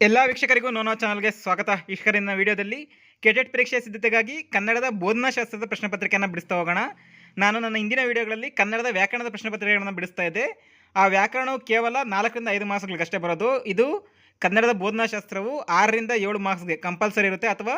ಎಲ್ಲ ವೀಕ್ಷಕರಿಗೂ ನೋನೋ ಚಾನಲ್ಗೆ ಸ್ವಾಗತ. ಈಶ್ವರಿನ ವಿಡಿಯೋದಲ್ಲಿ ಕೆಟೆಟ್ ಪರೀಕ್ಷೆಯ ಸಿದ್ಧತೆಗಾಗಿ ಕನ್ನಡದ ಬೋಧನಾಶಾಸ್ತ್ರದ ಪ್ರಶ್ನೆ ಪತ್ರಿಕೆಯನ್ನು ಬಿಡಿಸ್ತಾ ಹೋಗೋಣ. ನಾನು ನನ್ನ ಹಿಂದಿನ ವಿಡಿಯೋಗಳಲ್ಲಿ ಕನ್ನಡದ ವ್ಯಾಕರಣದ ಪ್ರಶ್ನೆ ಪತ್ರಿಕೆಗಳನ್ನು ಬಿಡಿಸ್ತಾ ಇದ್ದೆ. ಆ ವ್ಯಾಕರಣವು ಕೇವಲ ನಾಲ್ಕರಿಂದ ಐದು ಮಾರ್ಕ್ಸ್ಗಳಿಗಷ್ಟೇ ಬರೋದು. ಇದು ಕನ್ನಡದ ಬೋಧನಾಶಾಸ್ತ್ರವು ಆರರಿಂದ ಏಳು ಮಾರ್ಕ್ಸ್ಗೆ ಕಂಪಲ್ಸರಿ ಇರುತ್ತೆ ಅಥವಾ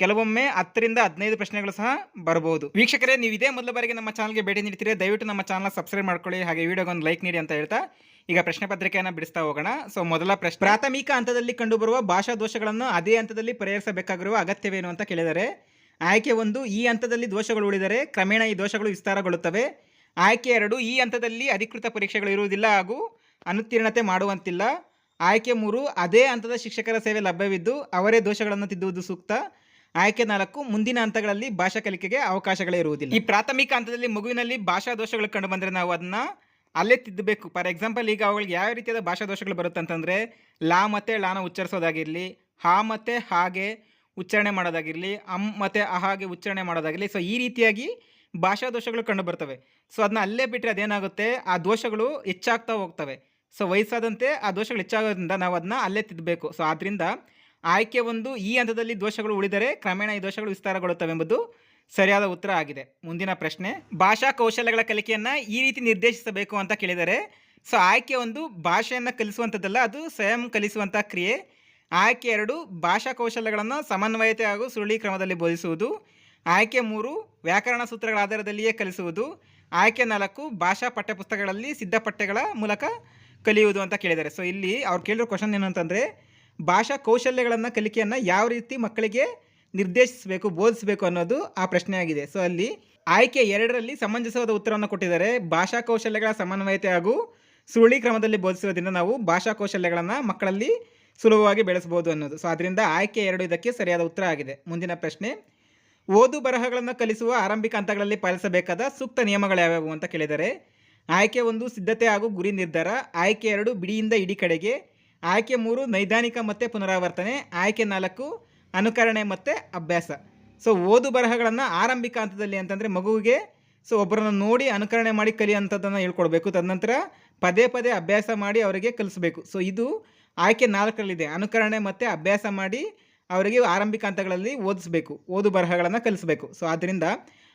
ಕೆಲವೊಮ್ಮೆ ಹತ್ತರಿಂದ ಹದಿನೈದು ಪ್ರಶ್ನೆಗಳು ಸಹ ಬರಬಹುದು ವೀಕ್ಷಕರೇ, ನೀವು ಇದೇ ಮೊದಲ ಬಾರಿಗೆ ನಮ್ಮ ಚಾನಲ್ಗೆ ಭೇಟಿ ನೀಡ್ತೀರಿ? ದಯವಿಟ್ಟು ನಮ್ಮ ಚಾನಲ್ ಸಬ್ಸ್ಕ್ರೈಬ್ ಮಾಡ್ಕೊಳ್ಳಿ. ಹಾಗೆ ವಿಡಿಯೋಗೆ ಒಂದು ಲೈಕ್ ನೀಡಿ ಅಂತ ಹೇಳ್ತಾ ಈಗ ಪ್ರಶ್ನೆ ಪತ್ರಿಕೆಯನ್ನು ಬಿಡಿಸ್ತಾ ಹೋಗೋಣ. ಸೊ, ಮೊದಲ ಪ್ರಶ್ನೆ. ಪ್ರಾಥಮಿಕ ಹಂತದಲ್ಲಿ ಕಂಡುಬರುವ ಭಾಷಾ ದೋಷಗಳನ್ನು ಅದೇ ಹಂತದಲ್ಲಿ ಪರಿಹರಿಸಬೇಕಾಗಿರುವ ಅಗತ್ಯವೇನು ಅಂತ ಕೇಳಿದರೆ, ಆಯ್ಕೆ ಒಂದು, ಈ ಹಂತದಲ್ಲಿ ದೋಷಗಳು ಉಳಿದರೆ ಕ್ರಮೇಣ ಈ ದೋಷಗಳು ವಿಸ್ತಾರಗೊಳ್ಳುತ್ತವೆ. ಆಯ್ಕೆ ಎರಡು, ಈ ಹಂತದಲ್ಲಿ ಅಧಿಕೃತ ಪರೀಕ್ಷೆಗಳು ಇರುವುದಿಲ್ಲ ಹಾಗೂ ಅನುತ್ತೀರ್ಣತೆ ಮಾಡುವಂತಿಲ್ಲ. ಆಯ್ಕೆ ಮೂರು, ಅದೇ ಹಂತದ ಶಿಕ್ಷಕರ ಸೇವೆ ಲಭ್ಯವಿದ್ದು ಅವರೇ ದೋಷಗಳನ್ನು ತಿದ್ದುವುದು ಸೂಕ್ತ. ಆಯ್ಕೆ ನಾಲ್ಕು, ಮುಂದಿನ ಹಂತಗಳಲ್ಲಿ ಭಾಷಾ ಕಲಿಕೆಗೆ ಅವಕಾಶಗಳೇ ಇರುವುದಿಲ್ಲ. ಈ ಪ್ರಾಥಮಿಕ ಹಂತದಲ್ಲಿ ಮಗುವಿನಲ್ಲಿ ಭಾಷಾ ದೋಷಗಳು ಕಂಡು ಬಂದರೆ ನಾವು ಅದನ್ನ ಅಲ್ಲೇ ತಿದ್ದಬೇಕು. ಫಾರ್ ಎಕ್ಸಾಂಪಲ್ ಈಗ ಅವುಗಳಿಗೆ ಯಾವ ರೀತಿಯಾದ ಭಾಷಾ ದೋಷಗಳು ಬರುತ್ತೆ ಅಂತಂದರೆ, ಲಾ ಮತ್ತೆ ಲಾನ ಉಚ್ಚರಿಸೋದಾಗಿರಲಿ, ಹಾ ಮತ್ತೆ ಹಾಗೆ ಉಚ್ಚಾರಣೆ ಮಾಡೋದಾಗಿರಲಿ ಅಮ್ ಮತ್ತು ಅಹಾಗೆ ಉಚ್ಚಾರಣೆ ಮಾಡೋದಾಗಿರಲಿ ಸೊ ಈ ರೀತಿಯಾಗಿ ಭಾಷಾ ದೋಷಗಳು ಕಂಡು ಬರ್ತವೆ. ಸೊ ಅದನ್ನ ಅಲ್ಲೇ ಬಿಟ್ಟರೆ ಅದೇನಾಗುತ್ತೆ? ಆ ದೋಷಗಳು ಹೆಚ್ಚಾಗ್ತಾ ಹೋಗ್ತವೆ. ಸೊ ವಯಸ್ಸಾದಂತೆ ಆ ದೋಷಗಳು ಹೆಚ್ಚಾಗೋದ್ರಿಂದ ನಾವು ಅದನ್ನ ಅಲ್ಲೇ ತಿದ್ದಬೇಕು ಸೊ ಆದ್ದರಿಂದ ಆಯ್ಕೆ ಒಂದು ಈ ಹಂತದಲ್ಲಿ ದೋಷಗಳು ಉಳಿದರೆ ಕ್ರಮೇಣ ಈ ದೋಷಗಳು ವಿಸ್ತಾರಗೊಳ್ಳುತ್ತವೆ ಎಂಬುದು ಸರಿಯಾದ ಉತ್ತರ ಆಗಿದೆ. ಮುಂದಿನ ಪ್ರಶ್ನೆ, ಭಾಷಾ ಕೌಶಲ್ಯಗಳ ಕಲಿಕೆಯನ್ನು ಈ ರೀತಿ ನಿರ್ದೇಶಿಸಬೇಕು ಅಂತ ಕೇಳಿದರೆ, ಸೊ ಆಯ್ಕೆ ಒಂದು ಭಾಷೆಯನ್ನು ಕಲಿಸುವಂಥದ್ದಲ್ಲ, ಅದು ಸ್ವಯಂ ಕಲಿಸುವಂಥ ಕ್ರಿಯೆ. ಆಯ್ಕೆ ಎರಡು, ಭಾಷಾ ಕೌಶಲ್ಯಗಳನ್ನು ಸಮನ್ವಯತೆ ಹಾಗೂ ಸುರುಳಿ ಕ್ರಮದಲ್ಲಿ ಬೋಧಿಸುವುದು. ಆಯ್ಕೆ ಮೂರು, ವ್ಯಾಕರಣ ಸೂತ್ರಗಳ ಆಧಾರದಲ್ಲಿಯೇ ಕಲಿಸುವುದು. ಆಯ್ಕೆ ನಾಲ್ಕು, ಭಾಷಾ ಪಠ್ಯಪುಸ್ತಕಗಳಲ್ಲಿ ಸಿದ್ಧಪಠ್ಯಗಳ ಮೂಲಕ ಕಲಿಯುವುದು ಅಂತ ಕೇಳಿದ್ದಾರೆ ಸೊ ಇಲ್ಲಿ ಅವ್ರು ಕೇಳಿರೋ ಕ್ವಶನ್ ಏನು ಅಂತಂದರೆ ಭಾಷಾ ಕೌಶಲ್ಯಗಳನ್ನು ಕಲಿಕೆಯನ್ನು ಯಾವ ರೀತಿ ಮಕ್ಕಳಿಗೆ ನಿರ್ದೇಶಿಸಬೇಕು, ಬೋಧಿಸಬೇಕು ಅನ್ನೋದು ಆ ಪ್ರಶ್ನೆ ಆಗಿದೆ ಸೊ ಅಲ್ಲಿ ಆಯ್ಕೆ ಎರಡರಲ್ಲಿ ಸಮಂಜಸವಾದ ಉತ್ತರವನ್ನು ಕೊಟ್ಟಿದ್ದಾರೆ. ಭಾಷಾ ಕೌಶಲ್ಯಗಳ ಸಮನ್ವಯತೆ ಹಾಗೂ ಸುರುಳಿ ಕ್ರಮದಲ್ಲಿ ಬೋಧಿಸುವುದರಿಂದ ನಾವು ಭಾಷಾ ಕೌಶಲ್ಯಗಳನ್ನು ಮಕ್ಕಳಲ್ಲಿ ಸುಲಭವಾಗಿ ಬೆಳೆಸಬಹುದು ಅನ್ನೋದು. ಸೊ ಅದರಿಂದ ಆಯ್ಕೆ ಎರಡು ಇದಕ್ಕೆ ಸರಿಯಾದ ಉತ್ತರ ಆಗಿದೆ. ಮುಂದಿನ ಪ್ರಶ್ನೆ, ಓದು ಬರಹಗಳನ್ನು ಕಲಿಸುವ ಆರಂಭಿಕ ಹಂತಗಳಲ್ಲಿ ಪಾಲಿಸಬೇಕಾದ ಸೂಕ್ತ ನಿಯಮಗಳು ಯಾವ್ಯಾವು ಅಂತ ಕೇಳಿದರೆ, ಆಯ್ಕೆ ಒಂದು ಸಿದ್ಧತೆ ಹಾಗೂ ಗುರಿ ನಿರ್ಧಾರ, ಆಯ್ಕೆ ಎರಡು ಬಿಡಿಯಿಂದ ಇಡೀ ಕಡೆಗೆ ಆಯ್ಕೆ ಮೂರು ನೈದಾನಿಕ ಮತ್ತು ಪುನರಾವರ್ತನೆ, ಆಯ್ಕೆ ನಾಲ್ಕು ಅನುಕರಣೆ ಮತ್ತು ಅಭ್ಯಾಸ. ಸೊ ಓದು ಬರಹಗಳನ್ನು ಆರಂಭಿಕ ಹಂತದಲ್ಲಿ ಅಂತಂದರೆ ಮಗುವಿಗೆ ಸೊ ಒಬ್ಬರನ್ನು ನೋಡಿ ಅನುಕರಣೆ ಮಾಡಿ ಕಲಿಯುವಂಥದ್ದನ್ನು ಹೇಳ್ಕೊಡ್ಬೇಕು. ತದನಂತರ ಪದೇ ಪದೇ ಅಭ್ಯಾಸ ಮಾಡಿ ಅವರಿಗೆ ಕಲಿಸಬೇಕು. ಸೊ ಇದು ಆಯ್ಕೆ ನಾಲ್ಕರಲ್ಲಿದೆ. ಅನುಕರಣೆ ಮತ್ತು ಅಭ್ಯಾಸ ಮಾಡಿ ಅವರಿಗೆ ಆರಂಭಿಕ ಹಂತಗಳಲ್ಲಿ ಓದಿಸ್ಬೇಕು. ಓದು ಬರಹಗಳನ್ನು ಕಲಿಸಬೇಕು. ಸೊ ಆದ್ದರಿಂದ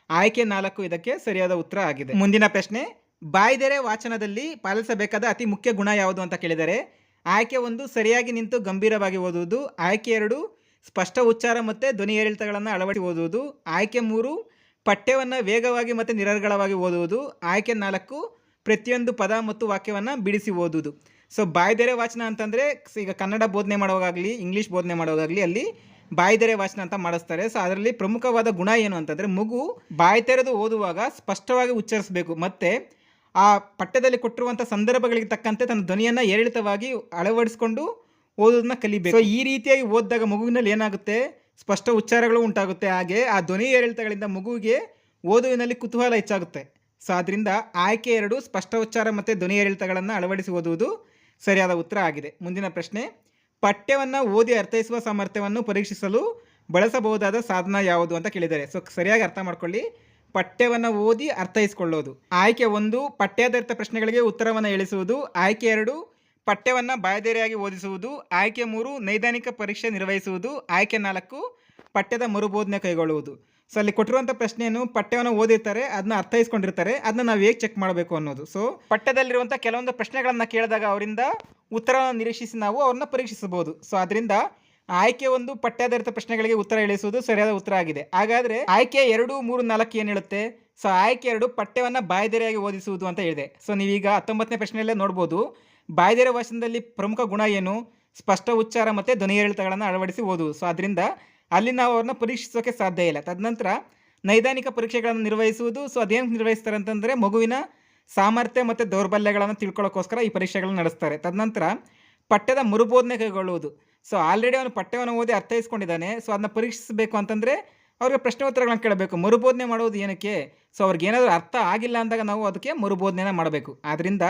ಆಯ್ಕೆ ನಾಲ್ಕು ಇದಕ್ಕೆ ಸರಿಯಾದ ಉತ್ತರ ಆಗಿದೆ. ಮುಂದಿನ ಪ್ರಶ್ನೆ, ಬಾಯ್ದೆರೆ ವಾಚನದಲ್ಲಿ ಪಾಲಿಸಬೇಕಾದ ಅತಿ ಮುಖ್ಯ ಗುಣ ಯಾವುದು ಅಂತ ಕೇಳಿದರೆ ಆಯ್ಕೆ ಒಂದು ಸರಿಯಾಗಿ ನಿಂತು ಗಂಭೀರವಾಗಿ ಓದುವುದು. ಆಯ್ಕೆ ಎರಡು ಸ್ಪಷ್ಟ ಉಚ್ಚಾರ ಮತ್ತು ಧ್ವನಿ ಏರಿಳಿತಗಳನ್ನು ಅಳವಡಿ ಓದುವುದು. ಆಯ್ಕೆ ಮೂರು ಪಠ್ಯವನ್ನು ವೇಗವಾಗಿ ಮತ್ತು ನಿರರ್ಗಳವಾಗಿ ಓದುವುದು. ಆಯ್ಕೆ ನಾಲ್ಕು ಪ್ರತಿಯೊಂದು ಪದ ಮತ್ತು ವಾಕ್ಯವನ್ನು ಬಿಡಿಸಿ ಓದುವುದು. ಸೊ ಬಾಯ್ದೆರೆ ವಾಚನ ಅಂತಂದರೆ ಈಗ ಕನ್ನಡ ಬೋಧನೆ ಮಾಡುವಾಗಲಿ, ಇಂಗ್ಲೀಷ್ ಬೋಧನೆ ಮಾಡುವಾಗಲಿ ಅಲ್ಲಿ ಬಾಯ್ದೆರೆ ವಾಚನ ಅಂತ ಮಾಡಿಸ್ತಾರೆ. ಸೊ ಅದರಲ್ಲಿ ಪ್ರಮುಖವಾದ ಗುಣ ಏನು ಅಂತಂದರೆ ಮಗು ಬಾಯಿ ತೆರೆದು ಓದುವಾಗ ಸ್ಪಷ್ಟವಾಗಿ ಉಚ್ಚರಿಸಬೇಕು. ಮತ್ತು ಆ ಪಠ್ಯದಲ್ಲಿ ಕೊಟ್ಟಿರುವಂಥ ಸಂದರ್ಭಗಳಿಗೆ ತಕ್ಕಂತೆ ತನ್ನ ಧ್ವನಿಯನ್ನು ಏರಿಳಿತವಾಗಿ ಅಳವಡಿಸ್ಕೊಂಡು ಓದೋದನ್ನ ಕಲಿಬೇಕು. ಸೊ ಈ ರೀತಿಯಾಗಿ ಓದಿದಾಗ ಮಗುವಿನಲ್ಲಿ ಏನಾಗುತ್ತೆ? ಸ್ಪಷ್ಟ ಉಚ್ಚಾರಗಳು ಉಂಟಾಗುತ್ತೆ. ಹಾಗೆ ಆ ಧ್ವನಿ ಏರಿಳಿತಗಳಿಂದ ಮಗುವಿಗೆ ಓದುವಿನಲ್ಲಿ ಕುತೂಹಲ ಹೆಚ್ಚಾಗುತ್ತೆ. ಸೊ ಆದ್ದರಿಂದ ಆಯ್ಕೆ ಎರಡು, ಸ್ಪಷ್ಟ ಉಚ್ಚಾರ ಮತ್ತು ಧ್ವನಿ ಏರಿಳಿತಗಳನ್ನು ಅಳವಡಿಸಿ ಓದುವುದು ಸರಿಯಾದ ಉತ್ತರ ಆಗಿದೆ. ಮುಂದಿನ ಪ್ರಶ್ನೆ, ಪಠ್ಯವನ್ನು ಓದಿ ಅರ್ಥೈಸುವ ಸಾಮರ್ಥ್ಯವನ್ನು ಪರೀಕ್ಷಿಸಲು ಬಳಸಬಹುದಾದ ಸಾಧನ ಯಾವುದು ಅಂತ ಕೇಳಿದ್ದಾರೆ. ಸೊ ಸರಿಯಾಗಿ ಅರ್ಥ ಮಾಡ್ಕೊಳ್ಳಿ. ಪಠ್ಯವನ್ನು ಓದಿ ಅರ್ಥೈಸಿಕೊಳ್ಳೋದು. ಆಯ್ಕೆ ಒಂದು, ಪಠ್ಯಾಧಾರಿತ ಪ್ರಶ್ನೆಗಳಿಗೆ ಉತ್ತರವನ್ನು ಎಳಿಸುವುದು ಆಯ್ಕೆ ಎರಡು, ಪಠ್ಯವನ್ನು ಬಾಯದೇರಿಯಾಗಿ ಓದಿಸುವುದು. ಆಯ್ಕೆ ಮೂರು, ನೈದಾನಿಕ ಪರೀಕ್ಷೆ ನಿರ್ವಹಿಸುವುದು. ಆಯ್ಕೆ ನಾಲ್ಕು, ಪಠ್ಯದ ಮರುಬೋಧನೆ ಕೈಗೊಳ್ಳುವುದು. ಸೊ ಅಲ್ಲಿ ಕೊಟ್ಟಿರುವಂಥ ಪ್ರಶ್ನೆಯನ್ನು ಪಠ್ಯವನ್ನು ಓದಿರ್ತಾರೆ ಅದನ್ನ ಅರ್ಥೈಸ್ಕೊಂಡಿರ್ತಾರೆ ಅದನ್ನ ನಾವು ಹೇಗೆ ಚೆಕ್ ಮಾಡಬೇಕು ಅನ್ನೋದು. ಸೊ ಪಠ್ಯದಲ್ಲಿರುವಂಥ ಕೆಲವೊಂದು ಪ್ರಶ್ನೆಗಳನ್ನು ಕೇಳಿದಾಗ ಅವರಿಂದ ಉತ್ತರವನ್ನು ನಿರೀಕ್ಷಿಸಿ ನಾವು ಅವ್ರನ್ನ ಪರೀಕ್ಷಿಸಬಹುದು. ಸೊ ಅದರಿಂದ ಆಯ್ಕೆ ಒಂದು ಪಠ್ಯಾಧಾರಿತ ಪ್ರಶ್ನೆಗಳಿಗೆ ಉತ್ತರ ಇಳಿಸುವುದು ಸರಿಯಾದ ಉತ್ತರ ಆಗಿದೆ. ಹಾಗಾದರೆ ಆಯ್ಕೆ ಎರಡು, ಮೂರು, ನಾಲ್ಕು ಏನು ಹೇಳುತ್ತೆ? ಸೊ ಆಯ್ಕೆ ಎರಡು ಪಠ್ಯವನ್ನು ಬಾಯ್ದೆರೆಯಾಗಿ ಓದಿಸುವುದು ಅಂತ ಹೇಳಿದೆ. ಸೊ ನೀವೀಗ ಹತ್ತೊಂಬತ್ತನೇ ಪ್ರಶ್ನೆಯಲ್ಲೇ ನೋಡ್ಬೋದು. ಬಾಯ್ದೆರೆ ಭಾಷಣದಲ್ಲಿ ಪ್ರಮುಖ ಗುಣ ಏನು? ಸ್ಪಷ್ಟ ಉಚ್ಚಾರ ಮತ್ತು ಧ್ವನಿ ಏರಿಳಿತಗಳನ್ನು ಅಳವಡಿಸಿ ಓದು. ಸೊ ಅದರಿಂದ ಅಲ್ಲಿ ನಾವು ಅವ್ರನ್ನ ಪರೀಕ್ಷಿಸೋಕೆ ಸಾಧ್ಯ ಇಲ್ಲ. ತದನಂತರ ನೈದಾನಿಕ ಪರೀಕ್ಷೆಗಳನ್ನು ನಿರ್ವಹಿಸುವುದು. ಸೊ ಅದೇನು ನಿರ್ವಹಿಸ್ತಾರೆ ಅಂತಂದರೆ ಮಗುವಿನ ಸಾಮರ್ಥ್ಯ ಮತ್ತು ದೌರ್ಬಲ್ಯಗಳನ್ನು ತಿಳ್ಕೊಳ್ಳೋಕ್ಕೋಸ್ಕರ ಈ ಪರೀಕ್ಷೆಗಳನ್ನು ನಡೆಸ್ತಾರೆ. ತದನಂತರ ಪಠ್ಯದ ಮರುಬೋಧನೆ ಕೈಗೊಳ್ಳುವುದು. ಸೊ ಆಲ್ರೆಡಿ ಅವನು ಪಠ್ಯವನ್ನು ಓದಿ ಅರ್ಥೈಸ್ಕೊಂಡಿದ್ದಾನೆ. ಸೊ ಅದನ್ನ ಪರೀಕ್ಷಿಸಬೇಕು ಅಂತಂದರೆ ಅವ್ರಿಗೆ ಪ್ರಶ್ನೆ ಉತ್ತರಗಳನ್ನು ಕೇಳಬೇಕು. ಮರುಬೋಧನೆ ಮಾಡೋದು ಏನಕ್ಕೆ? ಸೊ ಅವ್ರಿಗೆ ಏನಾದರೂ ಅರ್ಥ ಆಗಿಲ್ಲ ಅಂದಾಗ ನಾವು ಅದಕ್ಕೆ ಮರುಬೋಧನೆನ ಮಾಡಬೇಕು. ಆದ್ದರಿಂದ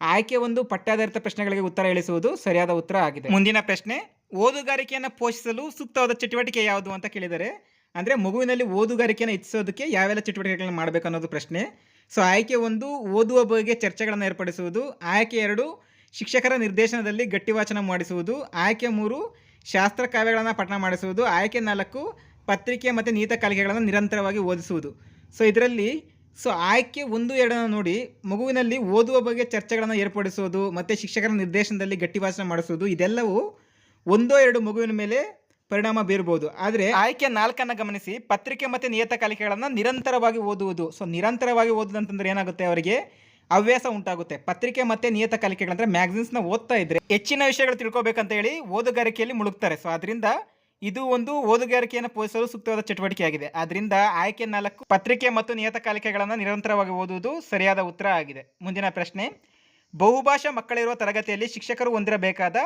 ಆಯ್ಕೆ ಒಂದು ಪಠ್ಯಾಧಾರಿತ ಪ್ರಶ್ನೆಗಳಿಗೆ ಉತ್ತರ ಇಳಿಸುವುದು ಸರಿಯಾದ ಉತ್ತರ ಆಗಿದೆ. ಮುಂದಿನ ಪ್ರಶ್ನೆ, ಓದುಗಾರಿಕೆಯನ್ನು ಪೋಷಿಸಲು ಸೂಕ್ತವಾದ ಚಟುವಟಿಕೆ ಯಾವುದು ಅಂತ ಕೇಳಿದರೆ, ಅಂದರೆ ಮಗುವಿನಲ್ಲಿ ಓದುಗಾರಿಕೆಯನ್ನು ಹೆಚ್ಚಿಸೋದಕ್ಕೆ ಯಾವೆಲ್ಲ ಚಟುವಟಿಕೆಗಳನ್ನು ಮಾಡಬೇಕು ಅನ್ನೋದು ಪ್ರಶ್ನೆ. ಸೊ ಆಯ್ಕೆ ಒಂದು, ಓದುವ ಬಗ್ಗೆ ಚರ್ಚೆಗಳನ್ನು ಏರ್ಪಡಿಸುವುದು. ಆಯ್ಕೆ ಎರಡು ಶಿಕ್ಷಕರ ನಿರ್ದೇಶನದಲ್ಲಿ ಗಟ್ಟಿವಾಚನ ಮಾಡಿಸುವುದು, ಆಯ್ಕೆ ಮೂರು, ಶಾಸ್ತ್ರ ಕಾವ್ಯಗಳನ್ನು ಪಠಣ ಮಾಡಿಸುವುದು, ಆಯ್ಕೆ ನಾಲ್ಕು, ಪತ್ರಿಕೆ ಮತ್ತು ನಿಯತಕಾಲಿಕೆಗಳನ್ನು ನಿರಂತರವಾಗಿ ಓದಿಸುವುದು. ಸೊ ಇದರಲ್ಲಿ ಸೊ ಆಯ್ಕೆ ಒಂದು, ಎರಡನ್ನು ನೋಡಿ ಮಗುವಿನಲ್ಲಿ ಓದುವ ಬಗ್ಗೆ ಚರ್ಚೆಗಳನ್ನು ಏರ್ಪಡಿಸುವುದು, ಮತ್ತು ಶಿಕ್ಷಕರ ನಿರ್ದೇಶನದಲ್ಲಿ ಗಟ್ಟಿವಾಚನ ಮಾಡಿಸುವುದು, ಇದೆಲ್ಲವೂ ಒಂದೋ ಎರಡು ಮಗುವಿನ ಮೇಲೆ ಪರಿಣಾಮ ಬೀರ್ಬೋದು. ಆದರೆ ಆಯ್ಕೆ ನಾಲ್ಕನ್ನು ಗಮನಿಸಿ, ಪತ್ರಿಕೆ ಮತ್ತು ನಿಯತಕಾಲಿಕೆಗಳನ್ನು ನಿರಂತರವಾಗಿ ಓದುವುದು. ಸೊ ನಿರಂತರವಾಗಿ ಓದುದಂತಂದ್ರೆ ಏನಾಗುತ್ತೆ ಅವರಿಗೆ? ಹವ್ಯಾಸ ಉಂಟಾಗುತ್ತೆ. ಪತ್ರಿಕೆ ಮತ್ತು ನಿಯತಕಾಲಿಕೆಗಳಂದ್ರೆ ಮ್ಯಾಗಝಿನ್ಸ್ನ ಓದ್ತಾ ಇದ್ರೆ ಹೆಚ್ಚಿನ ವಿಷಯಗಳು ತಿಳ್ಕೊಬೇಕಂತ ಹೇಳಿ ಓದುಗಾರಿಕೆಯಲ್ಲಿ ಮುಳುಗ್ತಾರೆ. ಸೊ ಅದರಿಂದ ಇದು ಒಂದು ಓದುಗಾರಿಕೆಯನ್ನು ಪೋಷಿಸಲು ಸೂಕ್ತವಾದ ಚಟುವಟಿಕೆಯಾಗಿದೆ ಆದ್ದರಿಂದ ಆಯ್ಕೆ ನಾಲ್ಕು ಪತ್ರಿಕೆ ಮತ್ತು ನಿಯತಕಾಲಿಕೆಗಳನ್ನು ನಿರಂತರವಾಗಿ ಓದುವುದು ಸರಿಯಾದ ಉತ್ತರ ಆಗಿದೆ. ಮುಂದಿನ ಪ್ರಶ್ನೆ, ಬಹುಭಾಷಾ ಮಕ್ಕಳಿರುವ ತರಗತಿಯಲ್ಲಿ ಶಿಕ್ಷಕರು ಹೊಂದಿರಬೇಕಾದ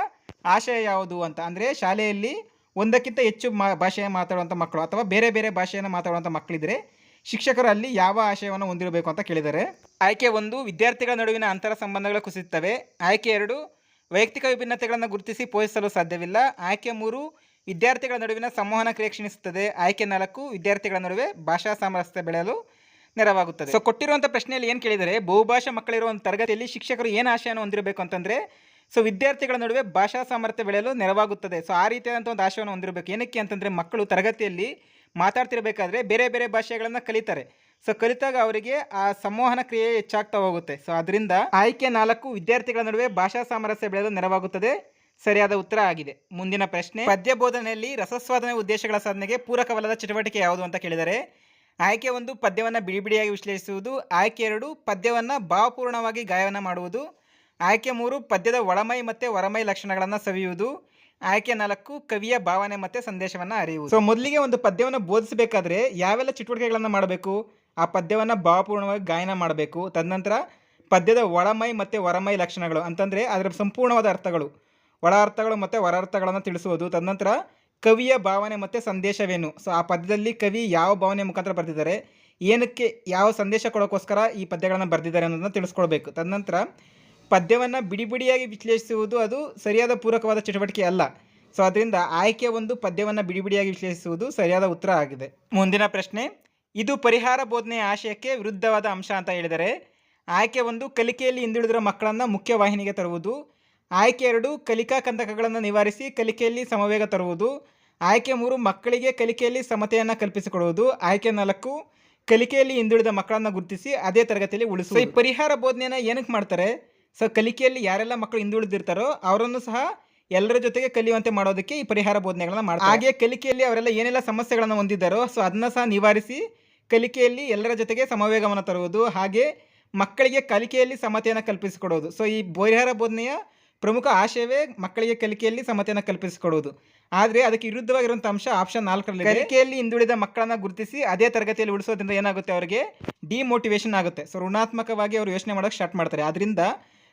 ಆಶಯ ಯಾವುದು ಅಂತ? ಅಂದರೆ ಶಾಲೆಯಲ್ಲಿ ಒಂದಕ್ಕಿಂತ ಹೆಚ್ಚು ಮಾ, ಭಾಷೆಯ ಮಾತಾಡುವಂಥ ಮಕ್ಕಳು ಅಥವಾ ಬೇರೆ ಬೇರೆ ಭಾಷೆಯನ್ನು ಮಾತಾಡುವಂಥ ಮಕ್ಕಳಿದ್ರೆ ಶಿಕ್ಷಕರು ಅಲ್ಲಿ ಯಾವ ಆಶಯವನ್ನು ಹೊಂದಿರಬೇಕು ಅಂತ ಕೇಳಿದ್ದಾರೆ ಆಯ್ಕೆ ಒಂದು ವಿದ್ಯಾರ್ಥಿಗಳ ನಡುವಿನ ಅಂತರ ಸಂಬಂಧಗಳು ಕುಸಿಯುತ್ತವೆ ಆಯ್ಕೆ ಎರಡು ವೈಯಕ್ತಿಕ ವಿಭಿನ್ನತೆಗಳನ್ನು ಗುರುತಿಸಿ ಪೋಷಿಸಲು ಸಾಧ್ಯವಿಲ್ಲ, ಆಯ್ಕೆ ಮೂರು ವಿದ್ಯಾರ್ಥಿಗಳ ನಡುವಿನ ಸಂವಹನ ಕ್ರಿಯೆ ಆಯ್ಕೆ ನಾಲ್ಕು ವಿದ್ಯಾರ್ಥಿಗಳ ನಡುವೆ ಭಾಷಾ ಸಾಮರಸ್ಯ ಬೆಳೆಯಲು ನೆರವಾಗುತ್ತದೆ. ಸೊ ಕೊಟ್ಟಿರುವಂಥ ಪ್ರಶ್ನೆಯಲ್ಲಿ ಏನು ಕೇಳಿದರೆ, ಬಹುಭಾಷಾ ಮಕ್ಕಳಿರುವ ಒಂದು ತರಗತಿಯಲ್ಲಿ ಶಿಕ್ಷಕರು ಏನು ಆಶಯವನ್ನು ಹೊಂದಿರಬೇಕು ಅಂತಂದರೆ ಸೊ ವಿದ್ಯಾರ್ಥಿಗಳ ನಡುವೆ ಭಾಷಾ ಸಾಮರ್ಥ್ಯ ಬೆಳೆಯಲು ನೆರವಾಗುತ್ತದೆ. ಸೊ ಆ ರೀತಿಯಾದಂಥ ಒಂದು ಆಶಯವನ್ನು ಹೊಂದಿರಬೇಕು. ಏನಕ್ಕೆ ಅಂತಂದರೆ, ಮಕ್ಕಳು ತರಗತಿಯಲ್ಲಿ ಮಾತಾಡ್ತಿರ್ಬೇಕಾದ್ರೆ ಬೇರೆ ಬೇರೆ ಭಾಷೆಗಳನ್ನು ಕಲಿತಾರೆ. ಸೊ ಕಲಿತಾಗ ಅವರಿಗೆ ಆ ಸಂವಹನ ಕ್ರಿಯೆ ಹೆಚ್ಚಾಗ್ತಾ ಹೋಗುತ್ತೆ. ಸೊ ಅದರಿಂದ ಆಯ್ಕೆ ನಾಲ್ಕು ವಿದ್ಯಾರ್ಥಿಗಳ ನಡುವೆ ಭಾಷಾ ಸಾಮರಸ್ಯ ಬೆಳೆಯಲು ನೆರವಾಗುತ್ತದೆ. ಸರಿಯಾದ ಉತ್ತರ ಆಗಿದೆ. ಮುಂದಿನ ಪ್ರಶ್ನೆ ಪದ್ಯ ಬೋಧನೆಯಲ್ಲಿ ರಸಸ್ವಾದನೆ ಉದ್ದೇಶಗಳ ಸಾಧನೆಗೆ ಪೂರಕವಲ್ಲದ ಚಟುವಟಿಕೆ ಯಾವುದು ಅಂತ ಕೇಳಿದರೆ, ಆಯ್ಕೆ ಒಂದು ಪದ್ಯವನ್ನು ಬಿಡಿಬಿಡಿಯಾಗಿ ವಿಶ್ಲೇಷಿಸುವುದು, ಆಯ್ಕೆ ಎರಡು ಪದ್ಯವನ್ನು ಭಾವಪೂರ್ಣವಾಗಿ ಗಾಯನ ಮಾಡುವುದು, ಆಯ್ಕೆ ಮೂರು ಪದ್ಯದ ಒಳಮೈ ಮತ್ತು ಹೊರಮೈ ಲಕ್ಷಣಗಳನ್ನು ಸವಿಯುವುದು ಆಯ್ಕೆ ನಾಲ್ಕು, ಕವಿಯ ಭಾವನೆ ಮತ್ತು ಸಂದೇಶವನ್ನು ಅರಿಯುವುದು. ಸೊ ಮೊದಲಿಗೆ ಒಂದು ಪದ್ಯವನ್ನು ಬೋಧಿಸಬೇಕಾದ್ರೆ ಯಾವೆಲ್ಲ ಚಟುವಟಿಕೆಗಳನ್ನು ಮಾಡಬೇಕು? ಆ ಪದ್ಯವನ್ನು ಭಾವಪೂರ್ಣವಾಗಿ ಗಾಯನ ಮಾಡಬೇಕು. ತದನಂತರ ಪದ್ಯದ ಒಳಮೈ ಮತ್ತು ಹೊರಮೈ ಲಕ್ಷಣಗಳು, ಅಂತಂದರೆ ಅದರ ಸಂಪೂರ್ಣವಾದ ಅರ್ಥಗಳು. ಒಳ ಅರ್ಥಗಳು ಮತ್ತು ಹೊರ ಅರ್ಥಗಳನ್ನು ತಿಳಿಸುವುದು. ತದನಂತರ ಕವಿಯ ಭಾವನೆ ಮತ್ತು ಸಂದೇಶವೇನು? ಸೊ ಆ ಪದ್ಯದಲ್ಲಿ ಕವಿ ಯಾವ ಭಾವನೆ ಮುಖಾಂತರ ಬರೆದಿದ್ದಾರೆ? ಏನಕ್ಕೆ ಯಾವ ಸಂದೇಶ ಕೊಡೋಕ್ಕೋಸ್ಕರ ಈ ಪದ್ಯಗಳನ್ನು ಬರೆದಿದ್ದಾರೆ ಅನ್ನೋದನ್ನ ತಿಳಿಸ್ಕೊಳ್ಬೇಕು ತದನಂತರ ಪದ್ಯವನ್ನು ಬಿಡಿ ಬಿಡಿಯಾಗಿ ವಿಶ್ಲೇಷಿಸುವುದು ಅದು ಸರಿಯಾದ ಪೂರಕವಾದ ಚಟುವಟಿಕೆ ಅಲ್ಲ. ಸೊ ಅದರಿಂದ ಆಯ್ಕೆ ಒಂದು ಪದ್ಯವನ್ನು ಬಿಡಿಬಿಡಿಯಾಗಿ ವಿಶ್ಲೇಷಿಸುವುದು ಸರಿಯಾದ ಉತ್ತರ ಆಗಿದೆ. ಮುಂದಿನ ಪ್ರಶ್ನೆ, ಇದು ಪರಿಹಾರ ಬೋಧನೆಯ ಆಶಯಕ್ಕೆ ವಿರುದ್ಧವಾದ ಅಂಶ ಅಂತ ಹೇಳಿದರೆ, ಆಯ್ಕೆ ಒಂದು ಕಲಿಕೆಯಲ್ಲಿ ಹಿಂದುಳಿದಿರುವ ಮಕ್ಕಳನ್ನು ಮುಖ್ಯವಾಹಿನಿಗೆ ತರುವುದು, ಆಯ್ಕೆ ಎರಡು ಕಲಿಕಾ ಕಂದಕಗಳನ್ನು ನಿವಾರಿಸಿ ಕಲಿಕೆಯಲ್ಲಿ ಸಮವೇಗ ತರುವುದು, ಆಯ್ಕೆ ಮೂರು ಮಕ್ಕಳಿಗೆ ಕಲಿಕೆಯಲ್ಲಿ ಸಮತೆಯನ್ನು ಕಲ್ಪಿಸಿಕೊಡುವುದು, ಆಯ್ಕೆ ನಾಲ್ಕು ಕಲಿಕೆಯಲ್ಲಿ ಹಿಂದುಳಿದ ಮಕ್ಕಳನ್ನು ಗುರುತಿಸಿ ಅದೇ ತರಗತಿಯಲ್ಲಿ ಉಳಿಸುವುದು. ಈ ಪರಿಹಾರ ಬೋಧನೆಯನ್ನು ಏನಕ್ಕೆ ಮಾಡ್ತಾರೆ? ಸೊ ಕಲಿಕೆಯಲ್ಲಿ ಯಾರೆಲ್ಲ ಮಕ್ಕಳು ಹಿಂದುಳಿದಿರ್ತಾರೋ ಅವರನ್ನು ಸಹ ಎಲ್ಲರ ಜೊತೆಗೆ ಕಲಿಯುವಂತೆ ಮಾಡೋದಕ್ಕೆ ಈ ಪರಿಹಾರ ಬೋಧನೆಗಳನ್ನ ಮಾಡ್ತಾರೆ. ಹಾಗೆ ಕಲಿಕೆಯಲ್ಲಿ ಅವರೆಲ್ಲ ಏನೆಲ್ಲ ಸಮಸ್ಯೆಗಳನ್ನು ಹೊಂದಿದ್ದಾರೋ ಸೊ ಅದನ್ನ ಸಹ ನಿವಾರಿಸಿ ಕಲಿಕೆಯಲ್ಲಿ ಎಲ್ಲರ ಜೊತೆಗೆ ಸಮವೇಗವನ್ನು ತರುವುದು ಹಾಗೆ ಮಕ್ಕಳಿಗೆ ಕಲಿಕೆಯಲ್ಲಿ ಸಮತೆಯನ್ನು ಕಲ್ಪಿಸಿಕೊಡೋದು. ಸೊ ಈ ಪರಿಹಾರ ಬೋಧನೆಯ ಪ್ರಮುಖ ಆಶಯವೇ ಮಕ್ಕಳಿಗೆ ಕಲಿಕೆಯಲ್ಲಿ ಸಮತೆಯನ್ನು ಕಲ್ಪಿಸಿಕೊಡುವುದು. ಆದರೆ ಅದಕ್ಕೆ ವಿರುದ್ಧವಾಗಿರುವಂಥ ಅಂಶ ಆಪ್ಷನ್ ನಾಲ್ಕರಲ್ಲಿ ಕಲಿಕೆಯಲ್ಲಿ ಹಿಂದುಳಿದ ಮಕ್ಕಳನ್ನ ಗುರುತಿಸಿ ಅದೇ ತರಗತಿಯಲ್ಲಿ ಉಳಿಸೋದ್ರಿಂದ ಏನಾಗುತ್ತೆ ಅವರಿಗೆ? ಡಿಮೋಟಿವೇಶನ್ ಆಗುತ್ತೆ. ಸೊ ಋಣಾತ್ಮಕವಾಗಿ ಅವರು ಯೋಚನೆ ಮಾಡೋಕ್ಕೆ ಸ್ಟಾರ್ಟ್ ಮಾಡ್ತಾರೆ. ಅದರಿಂದ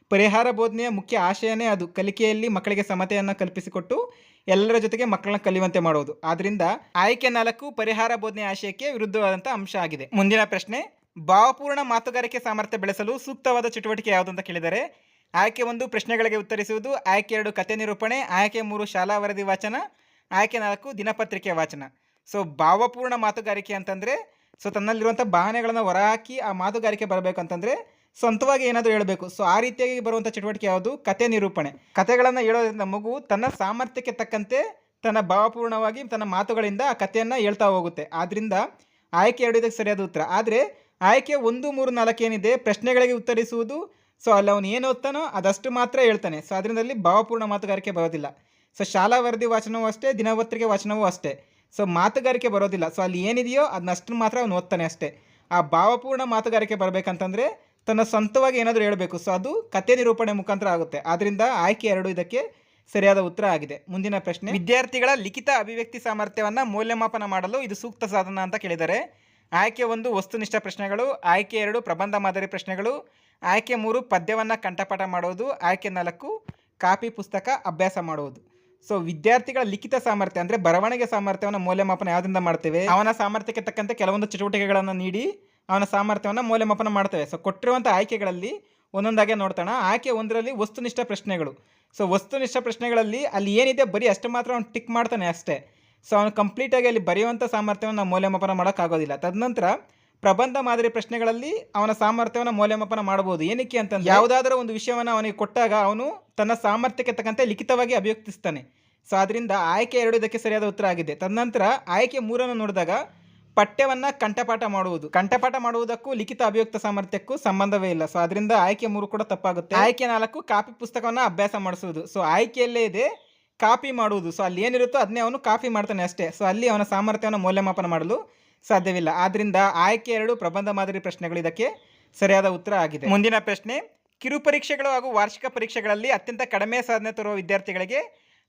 ಪರಿಹಾರ ಬೋಧನೆಯ ಮುಖ್ಯ ಆಶಯನೇ ಅದು. ಕಲಿಕೆಯಲ್ಲಿ ಮಕ್ಕಳಿಗೆ ಸಮತೆಯನ್ನು ಕಲ್ಪಿಸಿಕೊಟ್ಟು ಎಲ್ಲರ ಜೊತೆಗೆ ಮಕ್ಕಳನ್ನ ಕಲಿಯುವಂತೆ ಮಾಡುವುದು ಆದ್ದರಿಂದ ಆಯ್ಕೆ ನಾಲ್ಕು ಪರಿಹಾರ ಬೋಧನೆಯ ಆಶಯಕ್ಕೆ ವಿರುದ್ಧವಾದಂಥ ಅಂಶ ಆಗಿದೆ. ಮುಂದಿನ ಪ್ರಶ್ನೆ, ಭಾವಪೂರ್ಣ ಮಾತುಗಾರಿಕೆ ಸಾಮರ್ಥ್ಯ ಬೆಳೆಸಲು ಸೂಕ್ತವಾದ ಚಟುವಟಿಕೆ ಯಾವುದು ಅಂತ ಕೇಳಿದರೆ, ಆಯ್ಕೆ ಒಂದು ಪ್ರಶ್ನೆಗಳಿಗೆ ಉತ್ತರಿಸುವುದು, ಆಯ್ಕೆ ಎರಡು ಕತೆ ನಿರೂಪಣೆ, ಆಯ್ಕೆ ಮೂರು ಶಾಲಾ ವರದಿ ವಾಚನ, ಆಯ್ಕೆ ನಾಲ್ಕು ದಿನಪತ್ರಿಕೆ ವಾಚನ. ಸೊ, ಭಾವಪೂರ್ಣ ಮಾತುಗಾರಿಕೆ ಅಂತಂದರೆ, ಸೊ ತನ್ನಲ್ಲಿರುವಂಥ ಭಾವನೆಗಳನ್ನು ಹೊರಹಾಕಿ ಆ ಮಾತುಗಾರಿಕೆ ಬರಬೇಕು ಅಂತಂದರೆ ಸ್ವಂತವಾಗಿ ಏನಾದರೂ ಹೇಳಬೇಕು. ಸೊ ಆ ರೀತಿಯಾಗಿ ಬರುವಂಥ ಚಟುವಟಿಕೆ ಯಾವುದು? ಕತೆ ನಿರೂಪಣೆ. ಕತೆಗಳನ್ನು ಹೇಳೋದ್ರಿಂದ ಮಗು ತನ್ನ ಸಾಮರ್ಥ್ಯಕ್ಕೆ ತಕ್ಕಂತೆ ತನ್ನ ಭಾವಪೂರ್ಣವಾಗಿ ತನ್ನ ಮಾತುಗಳಿಂದ ಆ ಕಥೆಯನ್ನು ಹೇಳ್ತಾ ಹೋಗುತ್ತೆ. ಆದ್ದರಿಂದ ಆಯ್ಕೆ ಹೇಳೋದಕ್ಕೆ ಸರಿಯಾದ ಉತ್ತರ. ಆದರೆ ಆಯ್ಕೆ ಒಂದು, ಮೂರು, ನಾಲ್ಕು ಏನಿದೆ? ಪ್ರಶ್ನೆಗಳಿಗೆ ಉತ್ತರಿಸುವುದು. ಸೊ ಅಲ್ಲಿ ಅವನು ಏನು ಓದ್ತಾನೋ ಅದಷ್ಟು ಮಾತ್ರ ಹೇಳ್ತಾನೆ. ಸೊ ಅದರಿಂದಲ್ಲಿ ಭಾವಪೂರ್ಣ ಮಾತುಗಾರಿಕೆ ಬರೋದಿಲ್ಲ. ಸೊ ಶಾಲಾ ವರದಿ ವಾಚನವೂ ಅಷ್ಟೇ, ದಿನಪತ್ರಿಕೆ ವಾಚನವೂ ಅಷ್ಟೇ. ಸೊ ಮಾತುಗಾರಿಕೆ ಬರೋದಿಲ್ಲ. ಸೊ ಅಲ್ಲಿ ಏನಿದೆಯೋ ಅದನ್ನಷ್ಟು ಮಾತ್ರ ಅವನು ಓದ್ತಾನೆ ಅಷ್ಟೇ. ಆ ಭಾವಪೂರ್ಣ ಮಾತುಗಾರಿಕೆ ಬರಬೇಕಂತಂದರೆ ತನ್ನ ಸ್ವಂತವಾಗಿ ಏನಾದರೂ ಹೇಳಬೇಕು. ಸೊ ಅದು ಕತೆ ನಿರೂಪಣೆ ಮುಖಾಂತರ ಆಗುತ್ತೆ. ಆದ್ದರಿಂದ ಆಯ್ಕೆ ಎರಡು ಇದಕ್ಕೆ ಸರಿಯಾದ ಉತ್ತರ ಆಗಿದೆ. ಮುಂದಿನ ಪ್ರಶ್ನೆ. ವಿದ್ಯಾರ್ಥಿಗಳ ಲಿಖಿತ ಅಭಿವ್ಯಕ್ತಿ ಸಾಮರ್ಥ್ಯವನ್ನು ಮೌಲ್ಯಮಾಪನ ಮಾಡಲು ಇದು ಸೂಕ್ತ ಸಾಧನ ಅಂತ ಕೇಳಿದರೆ ಆಯ್ಕೆ ಒಂದು ವಸ್ತುನಿಷ್ಠ ಪ್ರಶ್ನೆಗಳು. ಆಯ್ಕೆ ಎರಡು ಪ್ರಬಂಧ ಮಾದರಿ ಪ್ರಶ್ನೆಗಳು. ಆಯ್ಕೆ ಮೂರು ಪದ್ಯವನ್ನು ಕಂಠಪಾಠ ಮಾಡುವುದು ಆಯ್ಕೆ ನಾಲ್ಕು ಕಾಪಿ ಪುಸ್ತಕ ಅಭ್ಯಾಸ ಮಾಡುವುದು ಸೊ ವಿದ್ಯಾರ್ಥಿಗಳ ಲಿಖಿತ ಸಾಮರ್ಥ್ಯ ಅಂದರೆ ಬರವಣಿಗೆ ಸಾಮರ್ಥ್ಯವನ್ನು ಮೌಲ್ಯಮಾಪನ ಯಾವುದರಿಂದ ಮಾಡ್ತೇವೆ? ಅವನ ಸಾಮರ್ಥ್ಯಕ್ಕೆ ತಕ್ಕಂತೆ ಕೆಲವೊಂದು ಚಟುವಟಿಕೆಗಳನ್ನು ನೀಡಿ. ಅವನ ಸಾಮರ್ಥ್ಯವನ್ನು ಮೌಲ್ಯಮಾಪನ ಮಾಡ್ತೇವೆ. ಸೊ ಕೊಟ್ಟಿರುವಂಥ ಆಯ್ಕೆಗಳಲ್ಲಿ ಒಂದೊಂದಾಗೆ ನೋಡ್ತಾನೆ. ಆಯ್ಕೆ ಒಂದರಲ್ಲಿ ವಸ್ತುನಿಷ್ಠ ಪ್ರಶ್ನೆಗಳು. ಸೊ ವಸ್ತುನಿಷ್ಠ ಪ್ರಶ್ನೆಗಳಲ್ಲಿ ಅಲ್ಲಿ ಏನಿದೆ ಬರೀ ಅಷ್ಟು ಮಾತ್ರ ಅವ್ನು ಟಿಕ್ ಮಾಡ್ತಾನೆ ಅಷ್ಟೇ. ಸೊ ಅವನು ಕಂಪ್ಲೀಟಾಗಿ ಅಲ್ಲಿ ಬರೆಯುವಂಥ ಸಾಮರ್ಥ್ಯವನ್ನು ನಾವು ಮೌಲ್ಯಮಾಪನ ಮಾಡೋಕ್ಕಾಗೋದಿಲ್ಲ. ತದನಂತರ ಪ್ರಬಂಧ ಮಾದರಿ ಪ್ರಶ್ನೆಗಳಲ್ಲಿ ಅವನ ಸಾಮರ್ಥ್ಯವನ್ನು ಮೌಲ್ಯಮಾಪನ ಮಾಡಬಹುದು. ಏನಕ್ಕೆ ಅಂತಂದ್ರೆ ಯಾವುದಾದ್ರೂ ಒಂದು ವಿಷಯವನ್ನು ಅವನಿಗೆ ಕೊಟ್ಟಾಗ ಅವನು ತನ್ನ ಸಾಮರ್ಥ್ಯಕ್ಕೆ ತಕ್ಕಂತೆ ಲಿಖಿತವಾಗಿ ಅಭಿವ್ಯಕ್ತಿಸ್ತಾನೆ. ಸೊ ಅದರಿಂದ ಆಯ್ಕೆ ಎರಡು ಇದಕ್ಕೆ ಸರಿಯಾದ ಉತ್ತರ ಆಗಿದೆ. ತದನಂತರ ಆಯ್ಕೆ ಮೂರನ್ನು ನೋಡಿದಾಗ ಪಠ್ಯವನ್ನ ಕಂಠಪಾಠ ಮಾಡುವುದು. ಕಂಠಪಾಠ ಮಾಡುವುದಕ್ಕೂ ಲಿಖಿತ ಅಭಿಯುಕ್ತ ಸಾಮರ್ಥ್ಯಕ್ಕೂ ಸಂಬಂಧವೇ ಇಲ್ಲ. ಸೊ ಅದರಿಂದ ಆಯ್ಕೆ ಮೂರು ಕೂಡ ತಪ್ಪಾಗುತ್ತೆ. ಆಯ್ಕೆ ನಾಲ್ಕು, ಕಾಪಿ ಪುಸ್ತಕವನ್ನ ಅಭ್ಯಾಸ ಮಾಡಿಸುವುದು. ಸೊ ಆಯ್ಕೆಯಲ್ಲೇ ಇದೆ, ಕಾಪಿ ಮಾಡುವುದು. ಸೊ ಅಲ್ಲಿ ಏನಿರುತ್ತೋ ಅದನ್ನೇ ಅವನು ಕಾಪಿ ಮಾಡ್ತಾನೆ ಅಷ್ಟೇ. ಸೊ ಅಲ್ಲಿ ಅವನ ಸಾಮರ್ಥ್ಯವನ್ನು ಮೌಲ್ಯಮಾಪನ ಮಾಡಲು ಸಾಧ್ಯವಿಲ್ಲ. ಆದ್ರಿಂದ ಆಯ್ಕೆ ಎರಡು, ಪ್ರಬಂಧ ಮಾದರಿ ಪ್ರಶ್ನೆಗಳು. ಇದಕ್ಕೆ ಸರಿಯಾದ ಉತ್ತರ ಆಗಿದೆ. ಮುಂದಿನ ಪ್ರಶ್ನೆ, ಕಿರು ಪರೀಕ್ಷೆಗಳು ಹಾಗೂ ವಾರ್ಷಿಕ ಪರೀಕ್ಷೆಗಳಲ್ಲಿ ಅತ್ಯಂತ ಕಡಿಮೆ ಸಾಧನೆ ತರುವ ವಿದ್ಯಾರ್ಥಿಗಳಿಗೆ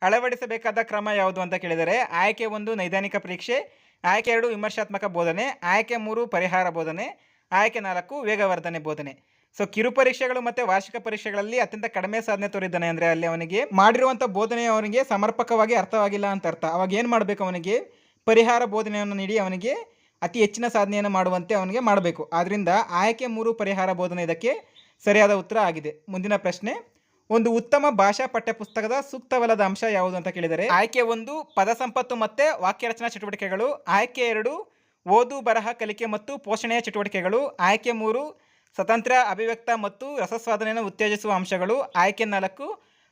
ಅಳವಡಿಸಬೇಕಾದ ಕ್ರಮ ಯಾವುದು ಅಂತ ಕೇಳಿದರೆ, ಆಯ್ಕೆ ಒಂದು, ನೈದಾನಿಕ ಪರೀಕ್ಷೆ. ಆಯ್ಕೆ ಎರಡು ವಿಮರ್ಶಾತ್ಮಕ ಬೋಧನೆ, ಆಯ್ಕೆ ಮೂರು ಪರಿಹಾರ ಬೋಧನೆ, ಆಯ್ಕೆ ನಾಲ್ಕು ವೇಗವರ್ಧನೆ ಬೋಧನೆ. ಸೊ ಕಿರು ಪರೀಕ್ಷೆಗಳು ಮತ್ತು ವಾರ್ಷಿಕ ಪರೀಕ್ಷೆಗಳಲ್ಲಿ ಅತ್ಯಂತ ಕಡಿಮೆ ಸಾಧನೆ ತೋರಿದ್ದಾನೆ ಅಂದರೆ ಅಲ್ಲಿ ಅವನಿಗೆ ಮಾಡಿರುವಂಥ ಬೋಧನೆ ಅವನಿಗೆ ಸಮರ್ಪಕವಾಗಿ ಅರ್ಥವಾಗಿಲ್ಲ ಅಂತ ಅರ್ಥ. ಅವಾಗ ಏನು ಮಾಡಬೇಕು ಅವನಿಗೆ? ಪರಿಹಾರ ಬೋಧನೆಯನ್ನು ನೀಡಿ ಅವನಿಗೆ ಅತಿ ಹೆಚ್ಚಿನ ಸಾಧನೆಯನ್ನು ಮಾಡುವಂತೆ ಅವನಿಗೆ ಮಾಡಬೇಕು. ಆದ್ದರಿಂದ ಆಯ್ಕೆ ಮೂರು ಪರಿಹಾರ ಬೋಧನೆ ಇದಕ್ಕೆ ಸರಿಯಾದ ಉತ್ತರ ಆಗಿದೆ. ಮುಂದಿನ ಪ್ರಶ್ನೆ ಒಂದು ಉತ್ತಮ ಭಾಷಾ ಪಠ್ಯಪುಸ್ತಕದ ಸೂಕ್ತವಲ್ಲದ ಅಂಶ ಯಾವುದು ಅಂತ ಕೇಳಿದರೆ, ಆಯ್ಕೆ ಒಂದು ಪದ ಸಂಪತ್ತು ಮತ್ತೆ ವಾಕ್ಯರಚನಾ ಚಟುವಟಿಕೆಗಳು, ಆಯ್ಕೆ ಎರಡು ಓದು ಬರಹ ಕಲಿಕೆ ಮತ್ತು ಪೋಷಣೆಯ ಚಟುವಟಿಕೆಗಳು, ಆಯ್ಕೆ ಮೂರು ಸ್ವತಂತ್ರ ಅಭಿವ್ಯಕ್ತ ಮತ್ತು ರಸಸ್ವಾದನೆಯನ್ನು ಉತ್ತೇಜಿಸುವ ಅಂಶಗಳು, ಆಯ್ಕೆ ನಾಲ್ಕು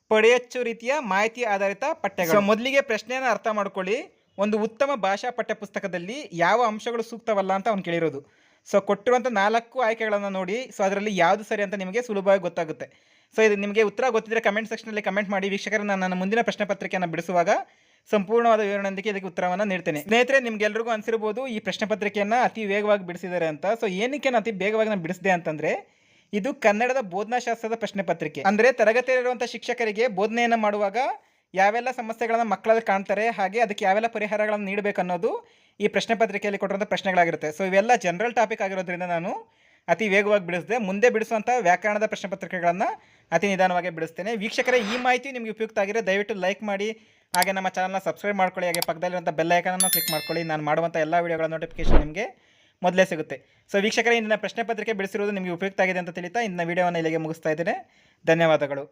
ಪಡೆಯಚ್ಚು ರೀತಿಯ ಮಾಹಿತಿ ಆಧಾರಿತ ಪಠ್ಯಗಳು. ಮೊದಲಿಗೆ ಪ್ರಶ್ನೆಯನ್ನು ಅರ್ಥ ಮಾಡ್ಕೊಳ್ಳಿ. ಒಂದು ಉತ್ತಮ ಭಾಷಾ ಪಠ್ಯಪುಸ್ತಕದಲ್ಲಿ ಯಾವ ಅಂಶಗಳು ಸೂಕ್ತವಲ್ಲ ಅಂತ ಅವ್ನು ಕೇಳಿರೋದು. ಸೊ ಕೊಟ್ಟಿರುವಂಥ ನಾಲ್ಕು ಆಯ್ಕೆಗಳನ್ನು ನೋಡಿ. ಸೊ ಅದರಲ್ಲಿ ಯಾವುದು ಸರಿ ಅಂತ ನಿಮಗೆ ಸುಲಭವಾಗಿ ಗೊತ್ತಾಗುತ್ತೆ. ಸೊ ಇದು ನಿಮಗೆ ಉತ್ತರ ಗೊತ್ತಿದ್ರೆ ಕಮೆಂಟ್ ಸೆಕ್ಷನಲ್ಲಿ ಕಮೆಂಟ್ ಮಾಡಿ. ವೀಕ್ಷಕರನ್ನು ನನ್ನ ಮುಂದಿನ ಪ್ರಶ್ನೆ ಪತ್ರಿಕೆಯನ್ನು ಬಿಡಿಸುವಾಗ ಸಂಪೂರ್ಣವಾದ ವಿವರಣೆಯೊಂದಿಗೆ ಇದಕ್ಕೆ ಉತ್ತರವನ್ನು ನೀಡ್ತೇನೆ. ಸ್ನೇಹಿತರೆ ನಿಮಗೆಲ್ಲರಿಗೂ ಅನಿಸಿರ್ಬೋದು, ಈ ಪ್ರಶ್ನೆ ಪತ್ರಿಕೆಯನ್ನು ಅತಿ ವೇಗವಾಗಿ ಬಿಡಿಸಿದ್ದಾರೆ ಅಂತ. ಸೊ ಏನಕ್ಕೆ ನಾನು ಅತಿ ವೇಗವಾಗಿ ನಾನು ಬಿಡಿಸಿದೆ ಅಂತಂದರೆ, ಇದು ಕನ್ನಡದ ಬೋಧನಾಶಾಸ್ತ್ರದ ಪ್ರಶ್ನೆ ಪತ್ರಿಕೆ. ಅಂದರೆ ತರಗತಿಯಲ್ಲಿರುವಂಥ ಶಿಕ್ಷಕರಿಗೆ ಬೋಧನೆಯನ್ನು ಮಾಡುವಾಗ ಯಾವೆಲ್ಲ ಸಮಸ್ಯೆಗಳನ್ನು ಮಕ್ಕಳಲ್ಲಿ ಕಾಣ್ತಾರೆ, ಹಾಗೆ ಅದಕ್ಕೆ ಯಾವೆಲ್ಲ ಪರಿಹಾರಗಳನ್ನು ನೀಡಬೇಕು ಅನ್ನೋದು ಈ ಪ್ರಶ್ನೆ ಪತ್ರಿಕೆಯಲ್ಲಿ ಕೊಟ್ಟಿರುವಂಥ ಪ್ರಶ್ನೆಗಳಾಗಿರುತ್ತೆ. ಸೊ ಇವೆಲ್ಲ ಜನರಲ್ ಟಾಪಿಕ್ ಆಗಿರೋದ್ರಿಂದ ನಾನು ಅತಿ ವೇಗವಾಗಿ ಬಿಡಿಸಿದೆ. ಮುಂದೆ ಬಿಡಿಸುವಂಥ ವ್ಯಾಕರಣದ ಪ್ರಶ್ನೆ ಪತ್ರಿಕೆಗಳನ್ನು ಅತಿ ನಿಧಾನವಾಗಿ ಬಿಡಿಸ್ತೇನೆ. ವೀಕ್ಷಕರೇ, ಈ ಮಾಹಿತಿ ನಿಮಗೆ ಉಪಯುಕ್ತ ಆಗಿದೆ ದಯವಿಟ್ಟು ಲೈಕ್ ಮಾಡಿ, ಹಾಗೆ ನಮ್ಮ ಚಾನಲ್ನ ಸಬ್ಸ್ಕ್ರೈಬ್ ಮಾಡ್ಕೊಳ್ಳಿ, ಹಾಗೆ ಪಕ್ಕದಲ್ಲಿರುವಂಥ ಬೆಲ್ ಐಕನನ್ನು ಕ್ಲಿಕ್ ಮಾಡ್ಕೊಳ್ಳಿ. ನಾನು ಮಾಡುವಂಥ ಎಲ್ಲ ವೀಡಿಯೋಗಳ ನೋಟಿಫಿಕೇಶನ್ ನಿಮಗೆ ಮೊದಲೇ ಸಿಗುತ್ತೆ. ಸೊ ವೀಕ್ಷಕರೇ, ಇಂದಿನ ಪ್ರಶ್ನೆ ಪತ್ರಿಕೆ ಬಿಡಿಸಿರುವುದು ನಿಮಗೆ ಉಪಯುಕ್ತ ಆಗಿದೆ ಅಂತ ತಿಳಿತಾ ಇಂದಿನ ವೀಡಿಯೋವನ್ನು ಇಲ್ಲಿಗೆ ಮುಗಿಸ್ತಾ ಇದ್ದೇನೆ. ಧನ್ಯವಾದಗಳು.